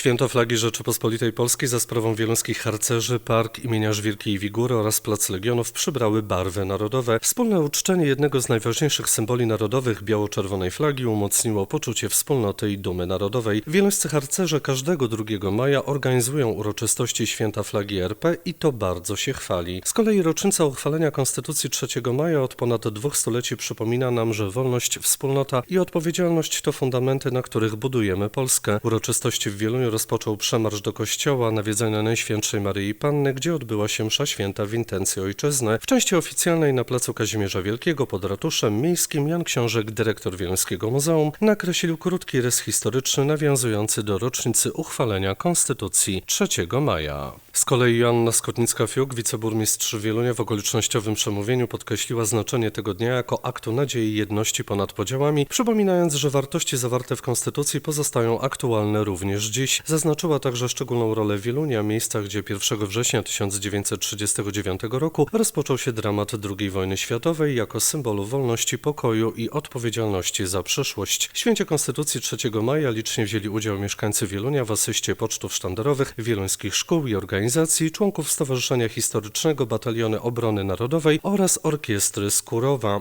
Święto Flagi Rzeczypospolitej Polskiej za sprawą wieluńskich harcerzy, park imienia Żwirki i Wigury oraz Plac Legionów przybrały barwy narodowe. Wspólne uczczenie jednego z najważniejszych symboli narodowych biało-czerwonej flagi umocniło poczucie wspólnoty i dumy narodowej. Wieluńscy harcerze każdego 2 maja organizują uroczystości Święta Flagi RP i to bardzo się chwali. Z kolei rocznica uchwalenia Konstytucji 3 maja od ponad dwóch stuleci przypomina nam, że wolność, wspólnota i odpowiedzialność to fundamenty, na których budujemy Polskę. Uroczystości w Wieluniu rozpoczął przemarsz do kościoła nawiedzenia Najświętszej Maryi Panny, gdzie odbyła się msza święta w intencji ojczyzny. W części oficjalnej na placu Kazimierza Wielkiego pod ratuszem miejskim Jan Książek, dyrektor Wieluńskiego Muzeum, nakreślił krótki rys historyczny nawiązujący do rocznicy uchwalenia Konstytucji 3 maja. Z kolei Joanna Skotnicka-Fiuk, wiceburmistrz Wielunia w okolicznościowym przemówieniu podkreśliła znaczenie tego dnia jako aktu nadziei i jedności ponad podziałami, przypominając, że wartości zawarte w Konstytucji pozostają aktualne również dziś. Zaznaczyła także szczególną rolę Wielunia, miejsca, gdzie 1 września 1939 roku rozpoczął się dramat II wojny światowej jako symbolu wolności, pokoju i odpowiedzialności za przyszłość. W święcie Konstytucji 3 maja licznie wzięli udział mieszkańcy Wielunia w asyście pocztów sztandarowych, wieluńskich szkół i organizacji, członków Stowarzyszenia Historycznego Bataliony Obrony Narodowej oraz Orkiestry Skurowa.